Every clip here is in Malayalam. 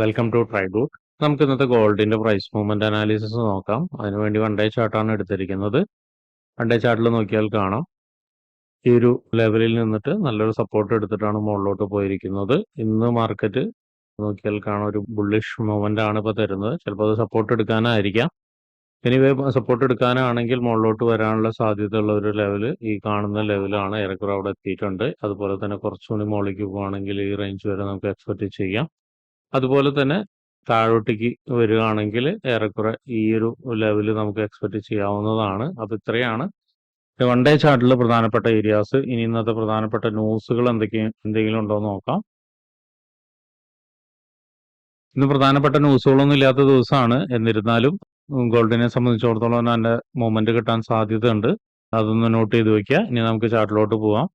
വെൽക്കം ടു ട്രൈഡൂട്ട് നമുക്ക് ഇന്നത്തെ ഗോൾഡിന്റെ പ്രൈസ് മൂവ്മെന്റ് അനാലിസിസ് നോക്കാം. അതിനുവേണ്ടി വൺ ഡേ ചാർട്ടാണ് എടുത്തിരിക്കുന്നത്. വൺ ഡേ ചാർട്ടിൽ നോക്കിയാൽ കാണാം. ഈ ഒരു ലെവലിൽ നിന്നിട്ട് നല്ലൊരു സപ്പോർട്ട് എടുത്തിട്ടാണ് മുകളിലോട്ട് പോയിരിക്കുന്നത്. ഇന്ന് മാർക്കറ്റ് നോക്കിയാൽ കാണാം ഒരു ബുള്ളിഷ് മൂവ്മെന്റ് ആണ് ഇപ്പോൾ തരുന്നത്. ചിലപ്പോൾ അത് സപ്പോർട്ട് എടുക്കാനായിരിക്കാം. എനിവേ സപ്പോർട്ട് എടുക്കാനാണെങ്കിൽ മുകളിലോട്ട് വരാനുള്ള സാധ്യതയുള്ള ഒരു ലെവൽ ഈ കാണുന്ന ലെവലാണ് ഏറെക്കുറെ അവിടെ എത്തിയിട്ടുണ്ട്. അതുപോലെ തന്നെ കുറച്ചുകൂടി മുകളിലേക്ക് പോകുകയാണെങ്കിൽ ഈ റേഞ്ച് വരെ നമുക്ക് എക്സ്പെക്ട് ചെയ്യാം. അതുപോലെ തന്നെ താഴോട്ടേക്ക് വരികയാണെങ്കിൽ ഏറെക്കുറെ ഈ ഒരു ലെവൽ നമുക്ക് എക്സ്പെക്ട് ചെയ്യാവുന്നതാണ്. അപ്പോൾ ഇത്രയാണ്. വൺ ഡേ ചാർട്ടിൽ പ്രധാനപ്പെട്ട ഏരിയാസ് ഇനി ഇന്നത്തെ പ്രധാനപ്പെട്ട ന്യൂസുകൾ എന്തൊക്കെ എന്തെങ്കിലും ഉണ്ടോ എന്ന് നോക്കാം. ഇന്ന് പ്രധാനപ്പെട്ട ന്യൂസുകളൊന്നും ഇല്ലാത്ത ദിവസമാണ്. എന്നിരുന്നാലും ഗോൾഡിനെ സംബന്ധിച്ചിടത്തോളം എന്റെ മൂവ്മെന്റ് കിട്ടാൻ സാധ്യതയുണ്ട്. അതൊന്ന് നോട്ട് ചെയ്ത് വെക്കുക. ഇനി നമുക്ക് ചാർട്ടിലോട്ട് പോവാം.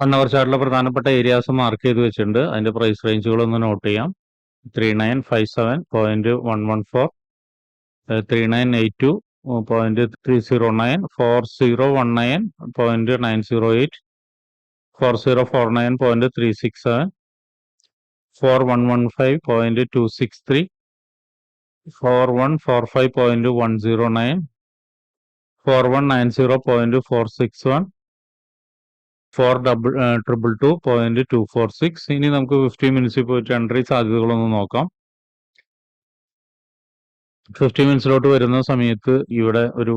അവർ ചാർട്ടിലെ പ്രധാനപ്പെട്ട ഏരിയാസ് മാർക്ക് ചെയ്ത് വെച്ചിട്ടുണ്ട്. അതിന്റെ പ്രൈസ് റേഞ്ചുകൾ ഒന്ന് നോട്ട് ചെയ്യാം. Three nine five seven point one one four three nine eight two point three zero nine four zero one nine point nine zero eight four zero four nine point three six seven four one one five point two six three four one four five point one zero nine four one nine zero point four six one four double triple two point two four six ഇനി നമുക്ക് ഫിഫ്റ്റി പോയിട്ട് എൻട്രി സാധ്യതകളൊന്ന് നോക്കാം. ഫിഫ്റ്റി മിനിറ്റ്സിലോട്ട് വരുന്ന സമയത്ത് ഇവിടെ ഒരു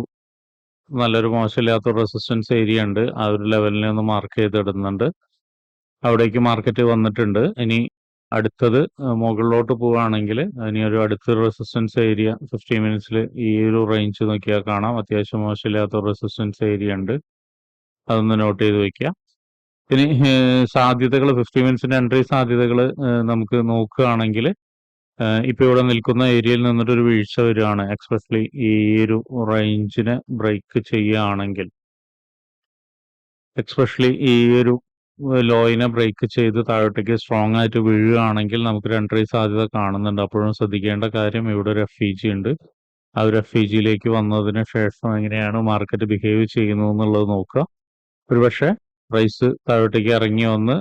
നല്ലൊരു മോശമില്ലാത്ത റെസിസ്റ്റൻസ് ഏരിയ ഉണ്ട്. ആ ഒരു ലെവലിനെ ഒന്ന് മാർക്ക് ചെയ്തിടുന്നുണ്ട്. അവിടേക്ക് മാർക്കറ്റ് വന്നിട്ടുണ്ട്. ഇനി അടുത്തത് മുകളിലോട്ട് പോവുകയാണെങ്കിൽ ഇനി ഒരു അടുത്ത റെസിസ്റ്റൻസ് ഏരിയ ഫിഫ്റ്റി മിനിറ്റ്സിൽ ഈ ഒരു റേഞ്ച് നോക്കിയാൽ കാണാം. അത്യാവശ്യം മോശമില്ലാത്ത റെസിസ്റ്റൻസ് ഏരിയ ഉണ്ട്. അതൊന്ന് നോട്ട് ചെയ്ത് വെക്കുക. ഇനി സാധ്യതകൾ ഫിഫ്റ്റി മിനിറ്റ്സിന്റെ എൻട്രി സാധ്യതകൾ നമുക്ക് നോക്കുകയാണെങ്കിൽ ഇപ്പൊ ഇവിടെ നിൽക്കുന്ന ഏരിയയിൽ നിന്നിട്ട് ഒരു വീഴ്ച വരികയാണ്. എക്സ്പെഷ്യലി ഈ ഒരു റേഞ്ചിനെ ബ്രേക്ക് ചെയ്യുകയാണെങ്കിൽ. എക്സ്പെഷ്യലി ഈ ഒരു ലോയിനെ ബ്രേക്ക് ചെയ്ത് താഴോട്ടേക്ക് സ്ട്രോങ് ആയിട്ട് വീഴുകയാണെങ്കിൽ നമുക്ക് എൻട്രി സാധ്യത കാണുന്നുണ്ട്. അപ്പോഴും ശ്രദ്ധിക്കേണ്ട കാര്യം ഇവിടെ ഒരു എഫ് ഇ ജി ഉണ്ട്. ആ ഒരു എഫ് ഇ ജിയിലേക്ക് വന്നതിന് ശേഷം എങ്ങനെയാണ് മാർക്കറ്റ് ബിഹേവ് ചെയ്യുന്നത് എന്നുള്ളത് നോക്കുക. ഒരുപക്ഷെ പ്രൈസ് താഴോട്ടേക്ക് ഇറങ്ങി വന്ന്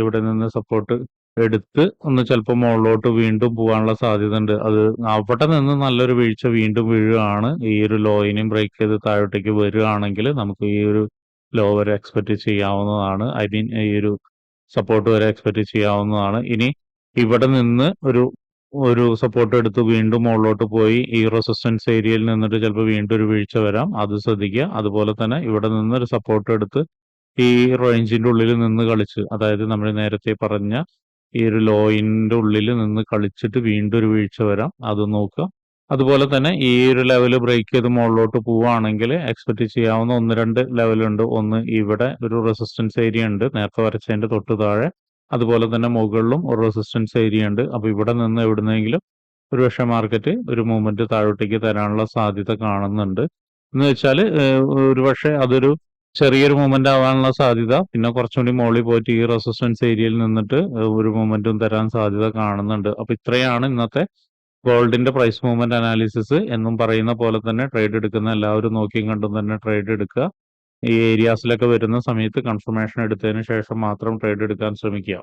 ഇവിടെ നിന്ന് സപ്പോർട്ട് എടുത്ത് ഒന്ന് ചിലപ്പോൾ മുകളിലോട്ട് വീണ്ടും പോകാനുള്ള സാധ്യത ഉണ്ട് അത് അവിടെ നിന്ന് നല്ലൊരു വീഴ്ച വീണ്ടും വീഴുകയാണ്. ഈ ഒരു ലോയിനും ബ്രേക്ക് ചെയ്ത് താഴോട്ടേക്ക് വരികയാണെങ്കിൽ നമുക്ക് ഈ ഒരു ലോ വരെ എക്സ്പെക്ട് ചെയ്യാവുന്നതാണ്. ഐ മീൻ ഈ ഒരു സപ്പോർട്ട് വരെ എക്സ്പെക്ട് ചെയ്യാവുന്നതാണ്. ഇനി ഇവിടെ നിന്ന് ഒരു ഒരു സപ്പോർട്ട് എടുത്ത് വീണ്ടും മുകളിലോട്ട് പോയി ഈ റെസിസ്റ്റൻസ് ഏരിയയിൽ നിന്നിട്ട് ചിലപ്പോൾ വീണ്ടും ഒരു വീഴ്ച വരാം. അത് ശ്രദ്ധിക്കുക. അതുപോലെ തന്നെ ഇവിടെ നിന്ന് ഒരു സപ്പോർട്ട് എടുത്ത് ഈ റേഞ്ചിന്റെ ഉള്ളിൽ നിന്ന് കളിച്ച് അതായത് നമ്മൾ നേരത്തെ പറഞ്ഞ ഈ ഒരു ലോയിന്റെ ഉള്ളിൽ നിന്ന് കളിച്ചിട്ട് വീണ്ടും ഒരു വീഴ്ച വരാം. അത് നോക്കുക. അതുപോലെ തന്നെ ഈ ഒരു ലെവൽ ബ്രേക്ക് ചെയ്ത് മുകളിലോട്ട് പോവുകയാണെങ്കിൽ എക്സ്പെക്ട് ചെയ്യാവുന്ന ഒന്ന് രണ്ട് ലെവലുണ്ട് ഒന്ന് ഇവിടെ ഒരു റെസിസ്റ്റൻസ് ഏരിയ ഉണ്ട് നേരത്തെ വരച്ചതിന്റെ തൊട്ട് താഴെ. അതുപോലെ തന്നെ മുകളിലും ഒരു റെസിസ്റ്റൻസ് ഏരിയ ഉണ്ട്. അപ്പൊ ഇവിടെ നിന്ന് എവിടുന്നെങ്കിലും ഒരു പക്ഷേ മാർക്കറ്റ് ഒരു മൂവ്മെന്റ് താഴോട്ടേക്ക് തരാനുള്ള സാധ്യത കാണുന്നുണ്ട്. എന്ന് വെച്ചാൽ ഒരു പക്ഷേ അതൊരു ചെറിയൊരു മൂവ്മെന്റ് ആവാനുള്ള സാധ്യത. പിന്നെ കുറച്ചുകൂടി മുകളിൽ പോയിട്ട് ഈ റെസിസ്റ്റൻസ് ഏരിയയിൽ നിന്നിട്ട് ഒരു മൂവ്മെന്റും തരാൻ സാധ്യത കാണുന്നുണ്ട്. അപ്പൊ ഇത്രയാണ് ഇന്നത്തെ ഗോൾഡിന്റെ പ്രൈസ് മൂവ്മെന്റ് അനാലിസിസ് എന്നും പറയുന്ന പോലെ തന്നെ ട്രേഡ് എടുക്കുന്ന എല്ലാവരും നോക്കിയും കണ്ടും തന്നെ ട്രേഡ് എടുക്കുക. ഈ ഏരിയാസിലൊക്കെ വരുന്ന സമയത്ത് കൺഫർമേഷൻ എടുത്തതിന് ശേഷം മാത്രം ട്രേഡ് എടുക്കാൻ ശ്രമിക്കുക.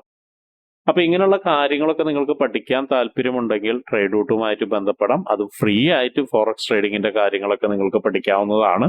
അപ്പൊ ഇങ്ങനെയുള്ള കാര്യങ്ങളൊക്കെ നിങ്ങൾക്ക് പഠിക്കാൻ താല്പര്യമുണ്ടെങ്കിൽ ട്രേഡ് റൂട്ടുമായിട്ട് ബന്ധപ്പെടാം. അത് ഫ്രീ ആയിട്ട് ഫോറക്സ് ട്രേഡിങ്ങിന്റെ കാര്യങ്ങളൊക്കെ നിങ്ങൾക്ക് പഠിക്കാവുന്നതാണ്.